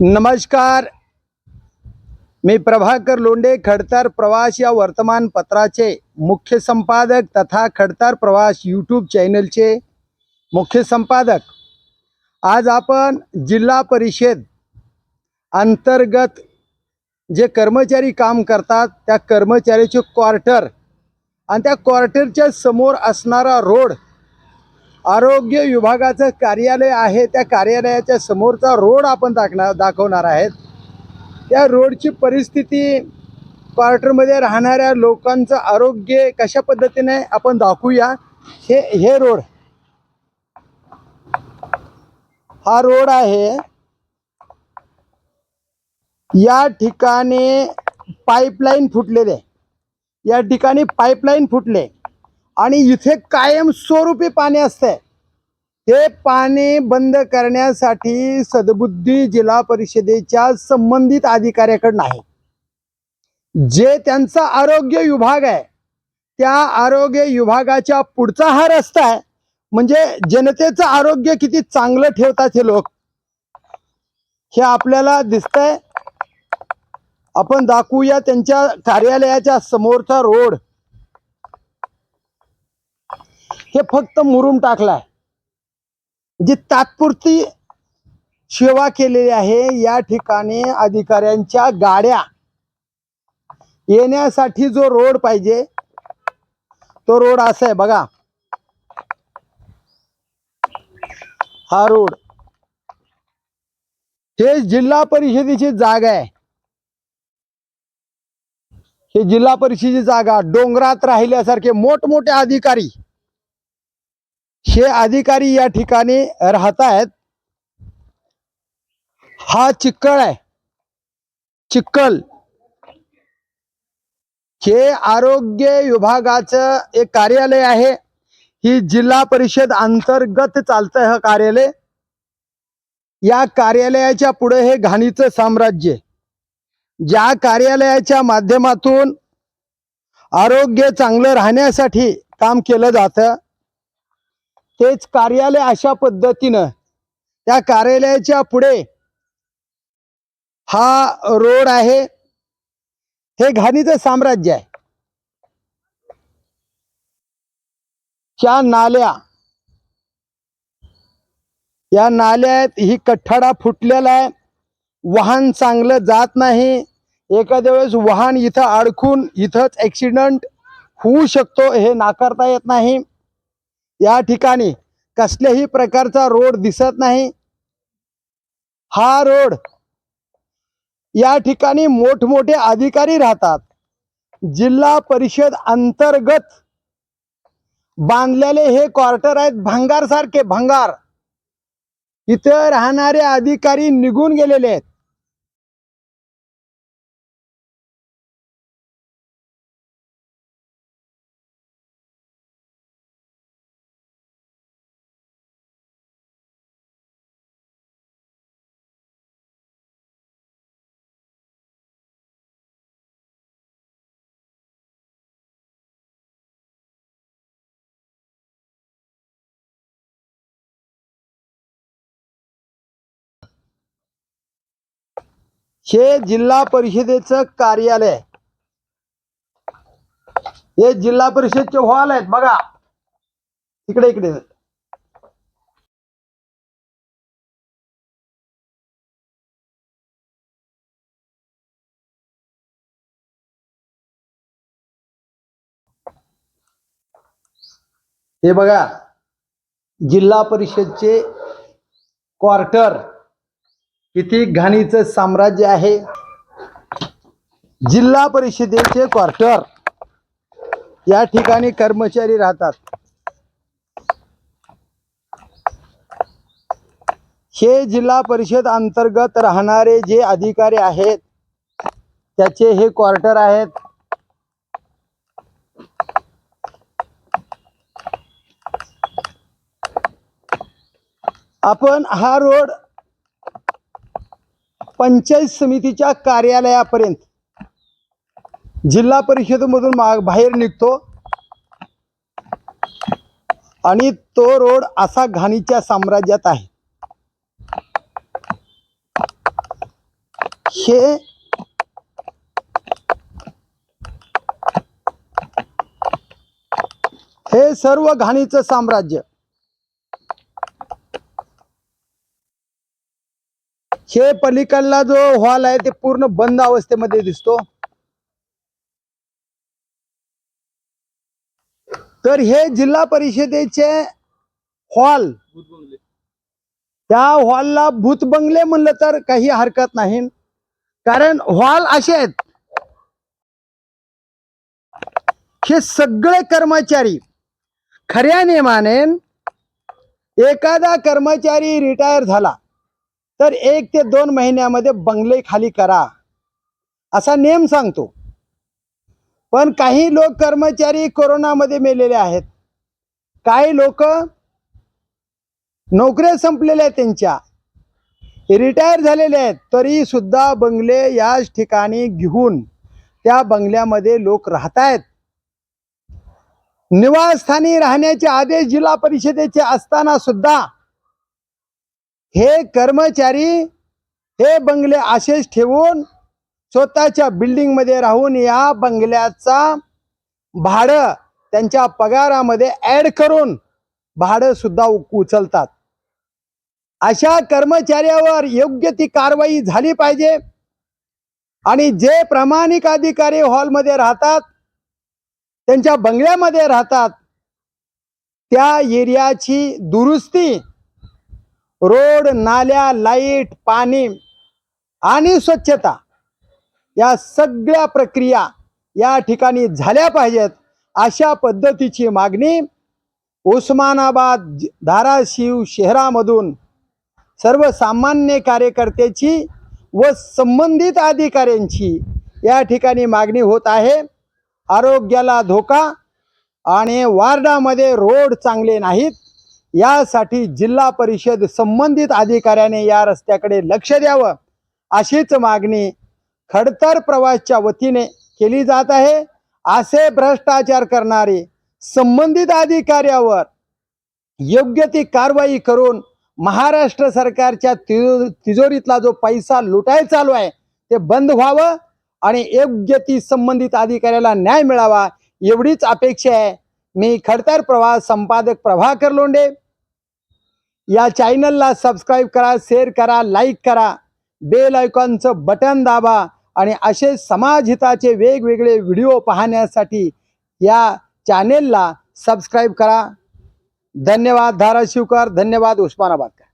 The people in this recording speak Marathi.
नमस्कार. मी प्रभाकर लोंडे खडतर प्रवास या वर्तमानपत्राचे मुख्य संपादक तथा खडतर प्रवास यूट्यूब चॅनलचे मुख्य संपादक. आज आपण जिल्हा परिषद अंतर्गत जे कर्मचारी काम करतात त्या कर्मचाऱ्याचे क्वार्टर आणि त्या क्वार्टरच्या समोर असणारा रोड आरोग्य विभागाचं कार्यालय आहे. त्या कार्यालयाच्या समोरचा रोड आपण दाखणार दाखवणार आहेत. त्या रोडची परिस्थिती क्वार्टरमध्ये राहणाऱ्या लोकांचं आरोग्य कशा पद्धतीने आपण दाखवूया? हे हे रोड. हा रोड आहे. या ठिकाणी पाईपलाईन फुटलेले. या ठिकाणी पाईपलाईन फुटले. आणि इथे कायमस्वरूपी पाणी असते हे पाणी बंद करण्यासाठी सद्बुद्धी जिल्हा परिषदेच्या संबंधित अधिकाऱ्याकडं आहे जे त्यांचा आरोग्य विभाग आहे त्या आरोग्य विभागाच्या पुढचा हा रस्ता आहे. म्हणजे जनतेचं आरोग्य किती चांगलं ठेवतात हे लोक. हे आपल्याला दिसतंय. आपण दाखवूया त्यांच्या कार्यालयाच्या समोरचा रोड. हे फक्त मुरून टाकलाय. जी तात्पुरती सेवा केलेली आहे या ठिकाणी अधिकाऱ्यांच्या गाड्या येण्यासाठी जो रोड पाहिजे तो रोड असा आहे बघा. हा रोड. हे जिल्हा परिषदेची जागा आहे. हे जिल्हा परिषदेची जागा डोंगरात राहिल्यासारखे मोठमोठे अधिकारी हे अधिकारी या ठिकाणी राहत आहेत हा चिक्कळ आहे. चिक्कल. हे आरोग्य विभागाचं एक कार्यालय आहे. ही जिल्हा परिषद अंतर्गत चालतं हे कार्यालय. या कार्यालयाच्या पुढे हे घाणीचं साम्राज्य. ज्या कार्यालयाच्या माध्यमातून आरोग्य चांगलं राहण्यासाठी काम केलं जातं. तेच कार्यालय अशा पद्धतीनं त्या कार्यालयाच्या पुढे हा रोड आहे. हे घाणीचं साम्राज्य आहे. त्या नाल्या. या नाल्यात ही कठ्ठाडा फुटलेला आहे. वाहन चांगलं जात नाही. एखाद्या वेळेस वाहन इथं अडकून इथंच ॲक्सिडंट होऊ शकतो हे नाकारता येत नाही. या ठिकाणी कसल्याही प्रकारचा रोड दिसत नाही. हा रोड या ठिकाणी मोठमोठे अधिकारी राहतात. जिल्हा परिषद अंतर्गत बांधलेले हे क्वार्टर आहेत भंगार सारखे भंगार. इथं राहणारे अधिकारी निघून गेलेले आहेत. हे जिल्हा परिषदेचं कार्यालय हे जिल्हा परिषदचे हॉल आहेत बघा. इकडे इकडे. हे बघा जिल्हा परिषदचे क्वार्टर. किती घाणीचं साम्राज्य आहे. जिल्हा परिषदेचे क्वार्टर. या ठिकाणी कर्मचारी राहतात. हे जिल्हा परिषद अंतर्गत राहणारे जे अधिकारी आहेत त्याचे हे क्वार्टर आहेत. आपण हा रोड पंचायत समितीच्या कार्यालयापर्यंत. जिल्हा परिषदेमधून माग बाहेर निघतो. आणि तो रोड असा घाणीच्या साम्राज्यात आहे. हे हे सर्व घाणीचं साम्राज्य. हे पलीकडला जो हॉल आहे ते पूर्ण बंद अवस्थेमध्ये दिसतो. तर हे जिल्हा परिषदेचे हॉल. त्या हॉलला भूत बंगले म्हणलं तर काही हरकत नाही. कारण हॉल असे आहेत. हे सगळे कर्मचारी खऱ्या नियमाने एखादा कर्मचारी रिटायर झाला. तर एक ते दोन महिन्यामध्ये बंगले खाली करा असा नेम सांगतो. पण काही लोक कर्मचारी कोरोनामध्ये मेलेले आहेत. काही लोक नोकऱ्या संपलेल्या आहेत त्यांच्या. रिटायर झालेले आहेत. तरी सुद्धा बंगले याच ठिकाणी घेऊन त्या बंगल्यामध्ये लोक राहत आहेत. निवासस्थानी राहण्याचे आदेश जिल्हा परिषदेचे असताना सुद्धा हे कर्मचारी हे बंगले असेच ठेवून स्वतःच्या बिल्डिंगमध्ये राहून या बंगल्याचा भाडं त्यांच्या पगारामध्ये ऍड करून भाडं सुद्धा उचलतात. अशा कर्मचाऱ्यावर योग्य ती कारवाई झाली पाहिजे. आणि जे प्रामाणिक अधिकारी हॉलमध्ये राहतात त्यांच्या बंगल्यामध्ये राहतात त्या एरियाची दुरुस्ती रोड नाल्या लाइट पाणी आणि स्वच्छता या सगळ्या प्रक्रिया या ठिकाणी झाल्या पाहिजेत अशा पद्धतीची मागणी उस्मानाबाद धाराशिव शहरामधून सर्वसामान्य कार्यकर्त्याची व संबंधित अधिकाऱ्यांची या ठिकाणी मागणी होत आहे. आरोग्याला धोका आणि वार्डामध्ये रोड चांगले नाहीत. यासाठी जिल्हा परिषद संबंधित अधिकाऱ्याने या रस्त्याकडे लक्ष द्यावं अशीच मागणी खडतर प्रवासच्या वतीने केली जात आहे. असे भ्रष्टाचार करणारे संबंधित अधिकाऱ्यावर योग्य ती कारवाई करून महाराष्ट्र सरकारच्या तिजो तिजोरीतला जो पैसा लुटाय चालू आहे ते बंद व्हावं आणि योग्य ती संबंधित अधिकाऱ्याला न्याय मिळावा एवढीच अपेक्षा आहे. मी खडतर प्रवास संपादक प्रभाकर लोंढे. या चॅनलला सबस्क्राईब करा शेअर करा लाईक करा. बेल आयकॉनचं बटन दाबा आणि असे समाजहिताचे वेगवेगळे व्हिडिओ पाहण्यासाठी या चॅनेलला सबस्क्राईब करा. धन्यवाद धाराशिवकर. धन्यवाद उस्मानाबादकर.